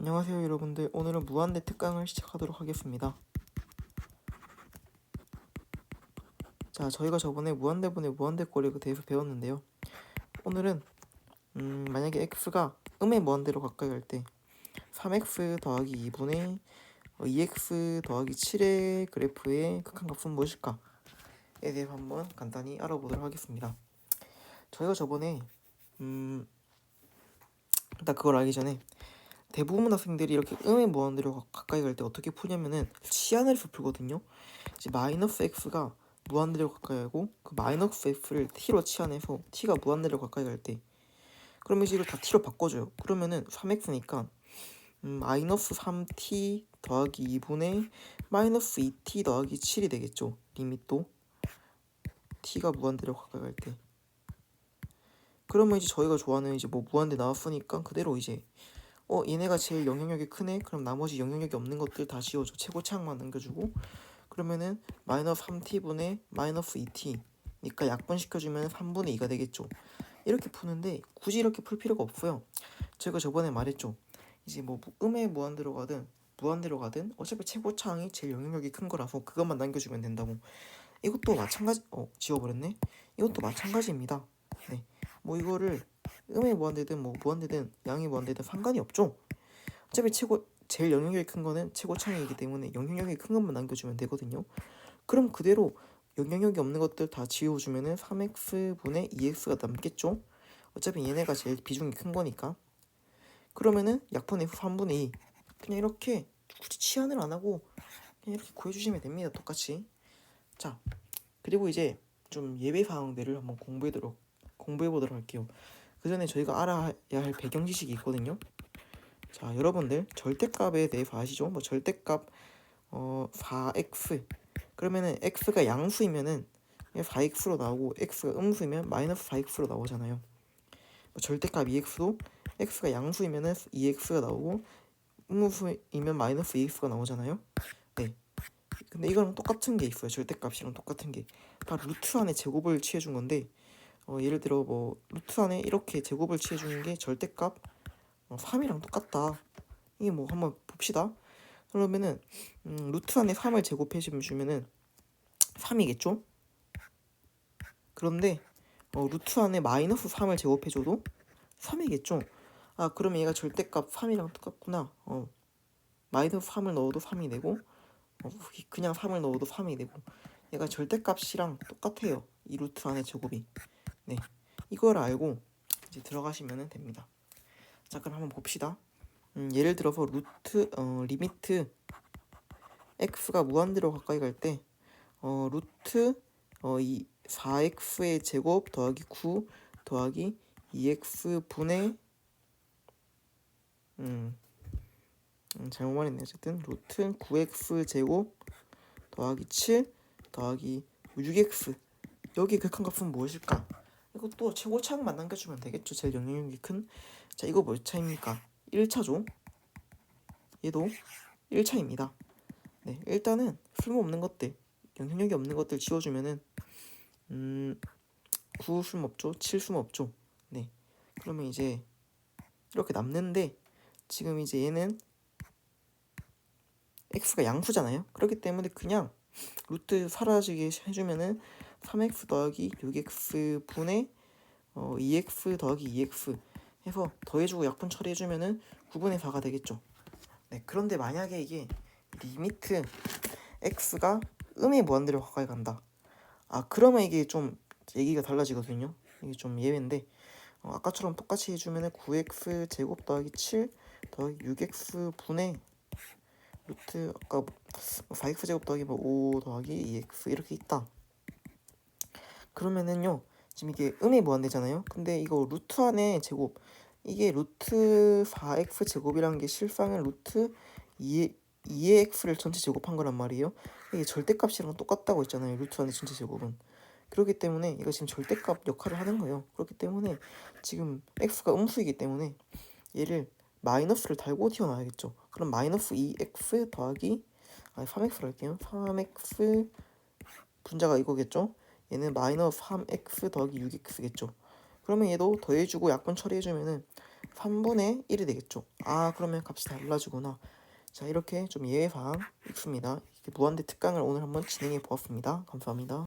안녕하세요 여러분들. 오늘은 무한대 특강을 시작하도록 하겠습니다. 자 저희가 저번에 무한대분의 무한대꼴에 대해서 배웠는데요. 오늘은 음, 만약에 x가 음의 무한대로 가까이 갈 때 3x 더하기 2분의 2x 더하기 7의 그래프의 극한값은 무엇일까에 대해서 한번 간단히 알아보도록 하겠습니다. 저희가 저번에 음, 일단 그걸 알기 전에 대부분 학생들이 이렇게 음의 무한대로 가- 가까이 갈 때 어떻게 푸냐면은 치안을 해서 풀거든요. 이제 마이너스 x가 무한대로 가까이 가고 그 마이너스 f를 t로 치환해서 t가 무한대로 가까이 갈 때 그러면 이제 이걸 다 t로 바꿔줘요. 그러면은 3x니까 음, 마이너스 3t 더하기 2분의 마이너스 2t 더하기 7이 되겠죠. 리밋도 t가 무한대로 가까이 갈 때. 그러면 이제 저희가 좋아하는 이제 뭐 무한대 나왔으니까 그대로 이제 어 얘네가 제일 영향력이 크네? 그럼 나머지 영향력이 없는 것들 다 지워줘. 최고차항만 남겨주고. 그러면은 마이너스 3t분의 마이너스 2t니까 약분시켜주면 3분의 2가 되겠죠. 이렇게 푸는데 굳이 이렇게 풀 필요가 없어요. 제가 저번에 말했죠. 이제 뭐 음의 무한대로 가든 무한대로 가든 어차피 최고차항이 제일 영향력이 큰 거라서 그것만 남겨주면 된다고. 이것도 마찬가지 어 지워버렸네? 이것도 마찬가지입니다. 네뭐 이거를 음의 무한대든 뭐 무한대든 양의 무한대든 상관이 없죠. 어차피 최고 제일 영향력이 큰 거는 최고차항이기 때문에 영향력이 큰 것만 남겨주면 되거든요. 그럼 그대로 영향력이 없는 것들 다 지워주면은 3x분의 2x가 남겠죠. 어차피 얘네가 제일 비중이 큰 거니까. 그러면은 약분의 3분의 2 그냥 이렇게 굳이 치환을 안 하고 그냥 이렇게 구해주시면 됩니다. 똑같이. 자 그리고 이제 좀 예외 사항들을 한번 공부해보도록 공부해 보도록 할게요. 그 전에 저희가 알아야 할 배경 지식이 있거든요. 자, 여러분들 절대값에 대해서 아시죠? 뭐 절대값 어 4x 그러면은 x가 양수이면은 4x로 나오고 x가 음수이면 마이너스 4x로 나오잖아요. 뭐 절대값 2x도 x가 양수이면은 2x가 나오고 음수이면 마이너스 2x가 나오잖아요. 네. 근데 이거랑 똑같은 게 있어요. 절대값이랑 똑같은 게. 다 루트 안에 제곱을 취해준 건데 어, 예를 들어 뭐 루트 안에 이렇게 제곱을 취해주는 게 절대값 어, 3이랑 똑같다. 이게 뭐 한번 봅시다. 그러면은 음, 루트 안에 3을 제곱해 주면은 3이겠죠? 그런데 어, 루트 안에 마이너스 3을 제곱해줘도 3이겠죠? 아 그러면 얘가 절대값 3이랑 똑같구나. 어, 마이너스 3을 넣어도 3이 되고 어, 그냥 3을 넣어도 3이 되고 얘가 절대값이랑 똑같아요. 이 루트 안에 제곱이. 네, 이걸 알고 이제 들어가시면 됩니다. 자, 그럼 한번 봅시다. 음, 예를 들어서 루트 어, 리미트 x가 무한대로 가까이 갈 때 어, 루트 어, 이 4x의 제곱 더하기 9 더하기 2x 분의 음, 음 잘못 말했네 어쨌든 루트 9x 제곱 더하기 7 더하기 6x 여기 극한값은 무엇일까? 이것도 최고차항만 남겨주면 되겠죠. 제일 영향력이 큰. 자, 이거 몇 차입니까? 1차죠. 얘도 1차입니다. 네, 일단은 쓸모없는 것들, 영향력이 없는 것들 지워주면은 음, 9 쓸모없죠. 7 쓸모없죠. 네. 그러면 이제 이렇게 남는데 지금 이제 얘는 x가 양수잖아요. 그렇기 때문에 그냥 루트 사라지게 해주면은 3x 더하기 6x 분의 어, 2x 더하기 2x 해서 더해주고 약분 처리해주면은 9분의 4가 되겠죠. 네, 그런데 만약에 이게 리미트 x가 음의 무한대로 가까이 간다. 아 그러면 이게 좀 얘기가 달라지거든요. 이게 좀 예외인데 어, 아까처럼 똑같이 해주면은 9x 제곱 더하기 7 더하기 6x 분의 루트 아까 4x 제곱 더하기 뭐5 더하기 2x 이렇게 있다. 그러면은요 지금 이게 음의 무한대잖아요? 근데 이거 루트 안에 제곱. 이게 루트 4x 제곱이라는 게 실상은 루트 2의 2의 x를 전체 제곱한 거란 말이에요. 이게 절대값이랑 똑같다고 했잖아요 루트 안에 전체 제곱은. 그렇기 때문에 이거 지금 절대값 역할을 하는 거예요. 그렇기 때문에 지금 x가 음수이기 때문에 얘를 마이너스를 달고 튀어나와야겠죠. 그럼 마이너스 2x 더하기 아니 3x로 할게요. 3x 분자가 이거겠죠 얘는 마이너스 3x 더하기 6x겠죠. 그러면 얘도 더해주고 약분 처리해주면은 3분의 1이 되겠죠. 아 그러면 값이 달라지구나. 자 이렇게 좀 예외사항 있습니다. 무한대 특강을 오늘 한번 진행해 보았습니다. 감사합니다.